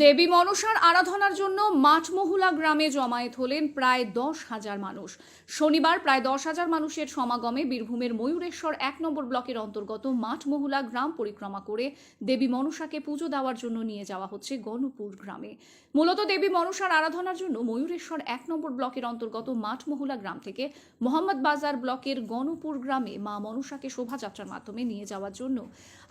দেবী মনসার আরাধনার জন্য মাঠমহুলা গ্রামে জমায়েত হলেন প্রায় দশ হাজার মানুষ। শনিবার প্রায় দশ হাজার মানুষের সমাগমে বীরভূমের ময়ূরেশ্বর এক নম্বর ব্লকের অন্তর্গত মাঠমহুলা গ্রাম পরিক্রমা করে দেবী মনসাকে পুজো দেওয়ার জন্য নিয়ে যাওয়া হচ্ছে গণপুর গ্রামে। মূলত দেবী মনসার আরাধনার জন্য ময়ূরেশ্বর এক নম্বর ব্লকের অন্তর্গত মাঠমহুলা গ্রাম থেকে মোহাম্মদ বাজার ব্লকের গণপুর গ্রামে মা মনসাকে শোভাযাত্রার মাধ্যমে নিয়ে যাওয়ার জন্য।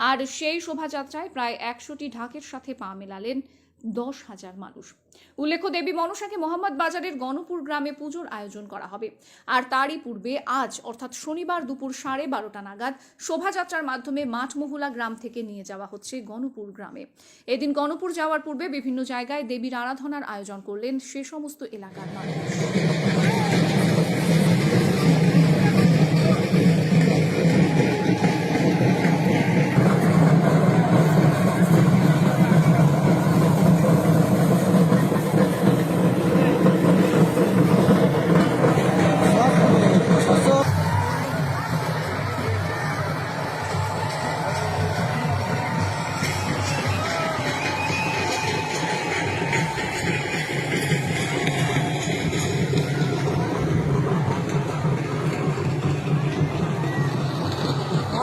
আর সেই শোভাযাত্রায় প্রায় একশোটি ঢাকের সাথে পা মেলালেন দশ হাজার মানুষ। উল্লেখ্য, দেবী মনসাকে মোহাম্মদ বাজারের গণপুর গ্রামে পুজোর আয়োজন করা হবে। আর তারই পূর্বে আজ, অর্থাৎ শনিবার দুপুর সাড়ে বারোটা নাগাদ, শোভাযাত্রার মাধ্যমে মাঠমহুলা গ্রাম থেকে নিয়ে যাওয়া হচ্ছে গণপুর গ্রামে। এদিন গণপুর যাওয়ার পূর্বে বিভিন্ন জায়গায় দেবীর আরাধনার আয়োজন করলেন সে সমস্ত এলাকার মানুষ।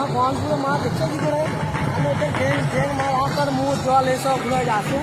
ભગવાનપુરમાં પિક્ચર દીધું રહે અને તે ટ્રેન ટ્રેનમાં આવતા મૂળ જોવા લેશો ભૂલાઈ જશે.